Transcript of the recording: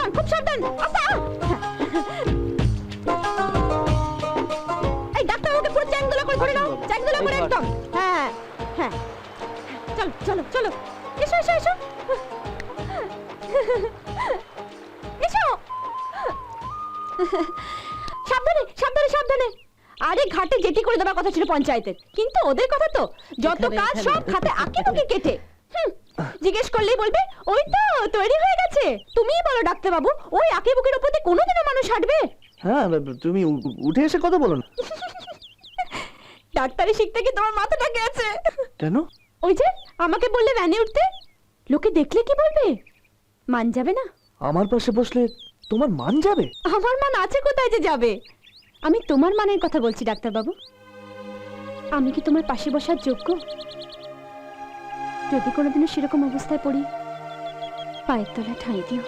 সাবধান খুব সাবধান। আস্তে এই ডাক্তার ওকে পুরো চ্যাংদোলা করে ধরে নাও চ্যাংদোলা করে একদম। হ্যাঁ হ্যাঁ। চলো চলো চলো। এসো এসো এসো। এসো। সাবধানে সাবধানে সাবধানে। আরে ঘাটে জেটি করে দেওয়ার কথা ছিল পঞ্চায়েতের। কিন্তু ওদের কথা তো যত কাজ সব খাতে আঁকে বুকে কেটে। জিজ্ঞেস করলেই বলবে ওই তো তৈরি হয়ে গেছে। তুমিই বলো ডাক্তার বাবু ওই আঁকে বুকের উপর দিয়ে কোনোদিনও মানুষ হাঁটবে? হ্যাঁ তুমি উঠে এসে কথা বলো না। ডাক্তারি শিখতে কি তোমার মাথাটা গেছে। কেন? ওই যে আমাকে বললে ভ্যানে উঠতে? লোকে দেখলে কি বলবে? মান যাবে না। আমার পাশে বসলে তোমার মান যাবে? আমার মান আছে কোথায় যে যাবে? আমি তোমার মানের কথা বলছি ডাক্তার বাবু আমি কি তোমার পাশে বসার যোগ্য? যদি কোনোদিনও সেরকম অবস্থায় পড়ি পায়ের তলায় ঠাঁই দিও।